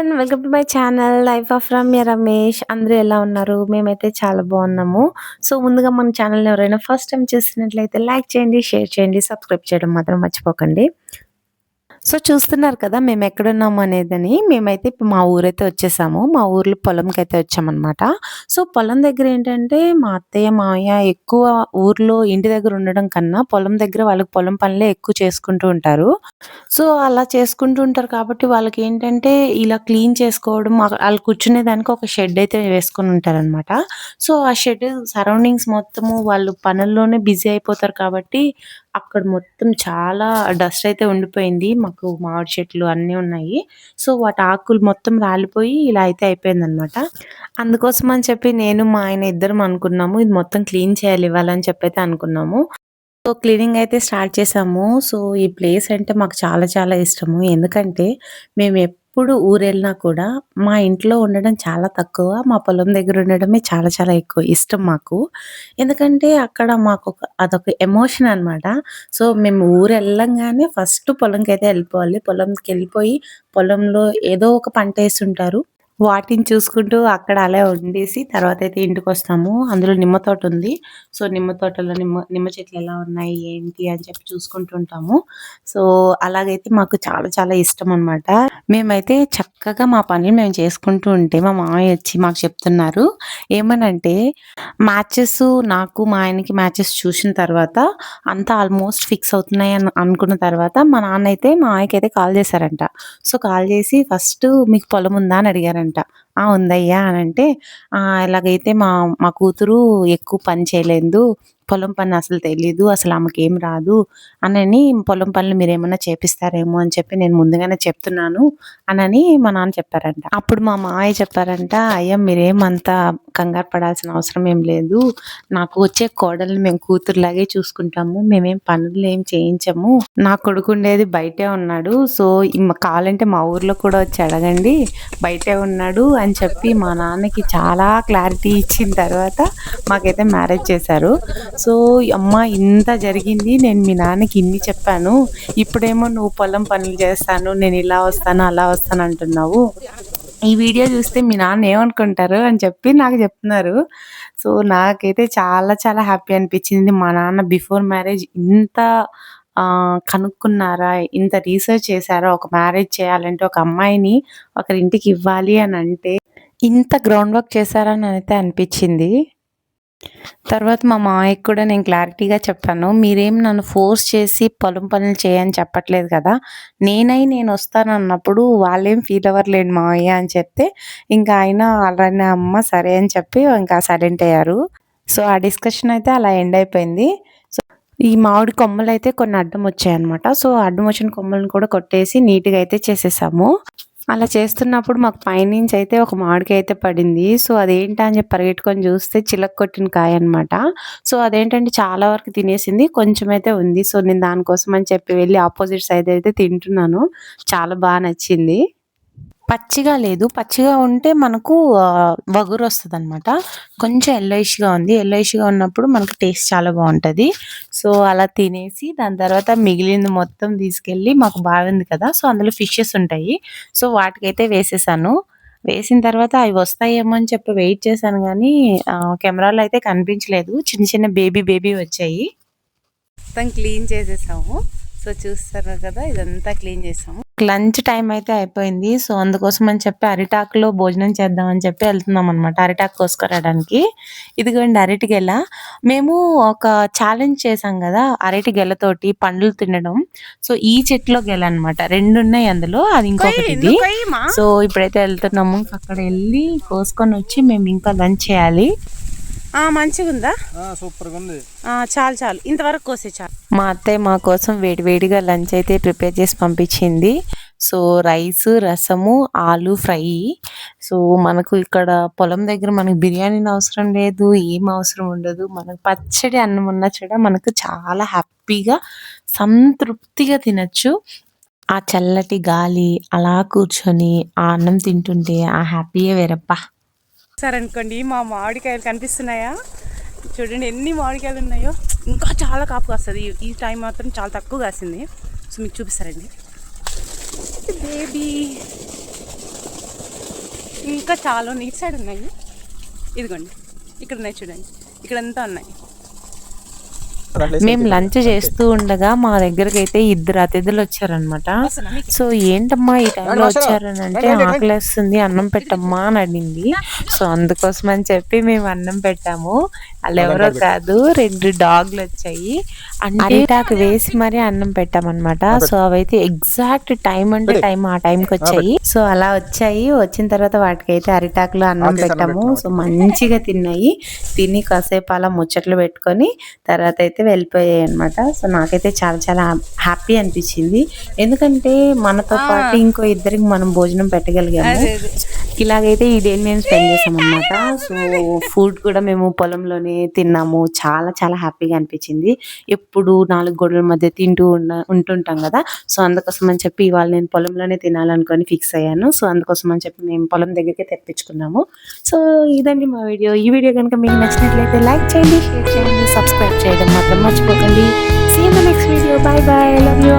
And welcome to my channel life of Ramya Ramesh అందరూ ఎలా ఉన్నారు? మేమైతే చాలా బాగున్నాము. సో ముందుగా మన ఛానల్ ఎవరైనా ఫస్ట్ టైం చూసినట్లయితే లైక్ చేయండి షేర్ చేయండి సబ్స్క్రైబ్ చేయడం మాత్రం మర్చిపోకండి. సో చూస్తున్నారు కదా మేము ఎక్కడున్నాము అనేదని. మేమైతే ఇప్పుడు మా ఊరైతే వచ్చేసాము. మా ఊర్లో పొలంకి అయితే వచ్చామన్నమాట. సో పొలం దగ్గర ఏంటంటే మా అత్తయ్య మామయ్య ఎక్కువ ఊర్లో ఇంటి దగ్గర ఉండడం కన్నా పొలం దగ్గర వాళ్ళకి పొలం పనులే ఎక్కువ చేసుకుంటూ ఉంటారు. సో అలా చేసుకుంటూ ఉంటారు కాబట్టి వాళ్ళకి ఏంటంటే ఇలా క్లీన్ చేసుకోవడం వాళ్ళు కూర్చునే దానికి ఒక షెడ్ అయితే వేసుకొని ఉంటారన్నమాట. సో ఆ షెడ్ సరౌండింగ్స్ మొత్తము వాళ్ళు పనుల్లోనే బిజీ అయిపోతారు కాబట్టి అక్కడ మొత్తం చాలా డస్ట్ అయితే ఉండిపోయింది. మాకు మామిడి చెట్లు అన్నీ ఉన్నాయి. సో వాటి ఆకులు మొత్తం రాలిపోయి ఇలా అయితే అయిపోయింది అనమాట అందుకోసం అని చెప్పి నేను మా ఆయన ఇద్దరం అనుకున్నాము ఇది మొత్తం క్లీన్ చేయాలి ఇవ్వాలని చెప్పి అయితే అనుకున్నాము. సో క్లీనింగ్ అయితే స్టార్ట్ చేసాము. సో ఈ ప్లేస్ అంటే మాకు చాలా చాలా ఇష్టము. ఎందుకంటే మేము ఎప్పుడు ఊరు వెళ్ళినా కూడా మా ఇంట్లో ఉండడం చాలా తక్కువ మా పొలం దగ్గర ఉండడమే చాలా చాలా ఎక్కువ ఇష్టం మాకు. ఎందుకంటే అక్కడ మాకు ఒక అదొక ఎమోషన్ అన్నమాట. సో మేము ఊరు వెళ్ళంగానే ఫస్ట్ పొలంకి అయితే వెళ్ళిపోవాలి. పొలంకి వెళ్ళిపోయి పొలంలో ఏదో ఒక పంట వేస్తుంటారు. వాటిని చూసుకుంటూ అక్కడ అలా ఉండేసి తర్వాత అయితే ఇంటికి వస్తాము అందులో నిమ్మ తోట ఉంది. సో నిమ్మ తోటలో నిమ్మ నిమ్మ చెట్లు ఎలా ఉన్నాయి ఏంటి అని చెప్పి చూసుకుంటూ ఉంటాము. సో అలాగైతే మాకు చాలా చాలా ఇష్టం అనమాట మేమైతే చక్కగా మా పనులు మేము చేసుకుంటూ ఉంటే మా మామయ్య వచ్చి మాకు చెప్తున్నారు. ఏమనంటే మ్యాచెస్ నాకు మా ఆయనకి మ్యాచెస్ చూసిన తర్వాత అంతా ఆల్మోస్ట్ ఫిక్స్ అవుతున్నాయి అని అనుకున్న తర్వాత మా నాన్న అయితే మా ఆయనకి అయితే కాల్ చేశారంట. సో కాల్ చేసి ఫస్ట్ మీకు పొలం ఉందా అని అడిగారంట. ఆ ఉందయ్యా అని అంటే "ఆ, ఇలాగైతే మా మా కూతురు ఎక్కువ పని చేయలేదు పొలం పని అసలు తెలీదు అసలు ఆమెకి ఏం రాదు అనని పొలం పనులు మీరు చేపిస్తారేమో అని చెప్పి నేను ముందుగానే చెప్తున్నాను అనని మా నాన్న చెప్పారంట. అప్పుడు మా మావయ్య చెప్పారంట అయ్యా మీరేమంత కంగారు పడాల్సిన అవసరం ఏం లేదు. నాకు వచ్చే కోడల్ని మేము కూతురులాగే చూసుకుంటాము. మేమేం పనులు ఏం చేయించము. నా కొడుకు ఉండేది బయటే ఉన్నాడు. సో మా- కావాలంటే మా ఊర్లో కూడా వచ్చి అడగండి. బయటే ఉన్నాడు అని చెప్పి మా నాన్నకి చాలా క్లారిటీ ఇచ్చిన తర్వాత మాకైతే మ్యారేజ్ చేశారు. సో అమ్మ ఇంత జరిగింది నేను మీ నాన్నకి ఇన్ని చెప్పాను. ఇప్పుడేమో నువ్వు పొలం పనులు చేస్తాను నేను ఇలా వస్తాను అలా వస్తాను అంటున్నావు. ఈ వీడియో చూస్తే మీ నాన్న ఏమనుకుంటారు? అని చెప్పి నాకు చెప్తున్నారు. సో నాకైతే చాలా చాలా హ్యాపీ అనిపించింది. మా నాన్న బిఫోర్ మ్యారేజ్ ఇంత కనుక్కున్నారా ఇంత రీసెర్చ్ చేశారా ఒక మ్యారేజ్ చేయాలంటే ఒక అమ్మాయిని ఒకరి ఇంటికి ఇవ్వాలి అని అంటే ఇంత గ్రౌండ్ వర్క్ చేశారని అయితే అనిపించింది. తర్వాత మా మామయ్యకి కూడా నేను క్లారిటీగా చెప్పాను. మీరేం నన్ను ఫోర్స్ చేసి పొలం పనులు చేయని చెప్పట్లేదు కదా. నేనై నేను వస్తాను అన్నప్పుడు వాళ్ళేం ఫీల్ అవ్వర్లేండి మావయ్య అని చెప్తే ఇంకా ఆయన అలానే అమ్మ సరే అని చెప్పి ఇంకా సైలెంట్ అయ్యారు. సో ఆ డిస్కషన్ అయితే అలా ఎండ్ అయిపోయింది. సో ఈ మామిడి కొమ్మలు అయితే కొన్ని అడ్డం వచ్చాయన్నమాట. సో అడ్డం వచ్చిన కొమ్మలను కూడా కొట్టేసి నీట్గా అయితే చేసేసాము. అలా చేస్తున్నప్పుడు మాకు పైనుంచి అయితే ఒక మామిడికాయ అయితే పడింది. సో అదేంటా అని చెప్పి పరిగెట్టుకొని చూస్తే చిలక కొట్టిన కాయ అనమాట సో అదేంటంటే చాలా వరకు తినేసింది. కొంచెం అయితే ఉంది. సో నేను దానికోసం అని చెప్పి వెళ్ళి ఆపోజిట్ సైడ్ అయితే తింటున్నాను. చాలా బాగా నచ్చింది. పచ్చిగా లేదు. పచ్చిగా ఉంటే మనకు వగురు వస్తుంది అనమాట కొంచెం ఎల్లోయిష్గా ఉంది. ఎల్లోయిష్గా ఉన్నప్పుడు మనకు టేస్ట్ చాలా బాగుంటుంది. సో అలా తినేసి దాని తర్వాత మిగిలింది మొత్తం తీసుకెళ్ళి మాకు బాగుంది కదా. సో అందులో ఫిషెస్ ఉంటాయి. సో వాటికైతే వేసేసాను. వేసిన తర్వాత అవి వస్తాయేమో అని చెప్పి వెయిట్ చేశాను కానీ కెమెరాలో అయితే కనిపించలేదు. చిన్న చిన్న బేబీ బేబీ వచ్చాయి. మొత్తం క్లీన్ చేసేసాము. సో చూస్తారు కదా ఇదంతా క్లీన్ చేసాము. లంచ్ టైం అయితే అయిపోయింది. సో అందుకోసం అని చెప్పి అరిటాకులో భోజనం చేద్దామని చెప్పి వెళ్తున్నాం అనమాట అరిటాకు కోసుకురావడానికి ఇదిగోండి అరటి గెల మేము ఒక ఛాలెంజ్ చేసాం కదా అరటి గెలతోటి పండ్లు తినడం. సో ఈ చెట్లో గెల అన్నమాట. రెండు ఉన్నాయి అందులో అది ఇంకొకటి సో ఇప్పుడైతే వెళ్తున్నాము. అక్కడ వెళ్ళి కోసుకొని వచ్చి మేము ఇంకా లంచ్ చేయాలి. మంచిగా ఉందా సూపర్గా ఉంది ఆ, చాలు చాలు. ఇంతవరకు కోసే చాలు. మా అత్తయ్య మా కోసం వేడివేడిగా లంచ్ అయితే ప్రిపేర్ చేసి పంపించింది. సో రైస్ రసము ఆలు ఫ్రై. సో మనకు ఇక్కడ పొలం దగ్గర మనకు బిర్యానీ అవసరం లేదు ఏం అవసరం ఉండదు. మనకు పచ్చడి అన్నం ఉన్నా కూడా మనకు చాలా హ్యాపీగా సంతృప్తిగా తినచ్చు. ఆ చల్లటి గాలి అలా కూర్చొని ఆ అన్నం తింటుంటే ఆ హ్యాపీయే వేరప్ప. అనుకోండి మా మామిడికాయలు కనిపిస్తున్నాయా? చూడండి ఎన్ని మామిడికాయలు ఉన్నాయో. ఇంకా చాలా కాపు కాస్తుంది. ఈ- టైం మాత్రం చాలా తక్కువ కాసింది. సో మీకు చూపిస్తారండి. బేబీ ఇంకా చాలా ఉన్నాయి. సైడ్ ఉన్నాయి. ఇదిగోండి. ఇక్కడ ఉన్నాయి చూడండి. ఇక్కడంతా ఉన్నాయి. మేము లంచ్ చేస్తూ ఉండగా మా దగ్గరకు అయితే ఇద్దరు అతిథులు వచ్చారనమాట సో ఏంటమ్మా ఈ టైంలో వచ్చారని అంటే ఆకలేస్తుంది అన్నం పెట్టమ్మా అని అడిగింది సో అందుకోసం అని చెప్పి మేము అన్నం పెట్టాము. వాళ్ళు ఎవరో కాదు రెండు డాగ్లు వచ్చాయి అంటే అరిటాకు వేసి మరీ అన్నం పెట్టామన్నమాట. సో అవైతే ఎగ్జాక్ట్ టైం అంటే టైం ఆ టైంకి వచ్చాయి. సో అలా వచ్చాయి. వచ్చిన తర్వాత వాటికైతే అరిటాకులో అన్నం పెట్టాము. సో మంచిగా తిన్నాయి. తిని కాసేపు అలా ముచ్చట్లు పెట్టుకొని తర్వాత అయితే వెళ్ళిపోయాయి అనమాట సో నాకైతే చాలా చాలా హ్యాపీ అనిపించింది. ఎందుకంటే మనతో పాటు ఇంకో ఇద్దరికి మనం భోజనం పెట్టగలిగాము. ఇలాగైతే ఈ డే మేము స్పెండ్ చేసాం అనమాట సో ఫుడ్ కూడా మేము పొలంలోనే తిన్నాము. చాలా చాలా హ్యాపీగా అనిపించింది. ఎప్పుడు నాలుగు గోడల మధ్య తింటూ ఉన్న ఉంటుంటాం కదా. సో అందుకోసం అని చెప్పి ఇవాళ నేను పొలంలోనే తినాలనుకొని ఫిక్స్ అయ్యాను. సో అందుకోసం అని చెప్పి మేము పొలం దగ్గరికి తెప్పించుకున్నాము. సో ఇదండి మా వీడియో. ఈ వీడియో కనుక మీకు నచ్చినట్లయితే లైక్ చేయండి షేర్ చేయండి సబ్స్క్రైబ్ చేయడం మాత్రం మర్చిపోకండి. See next video bye bye love you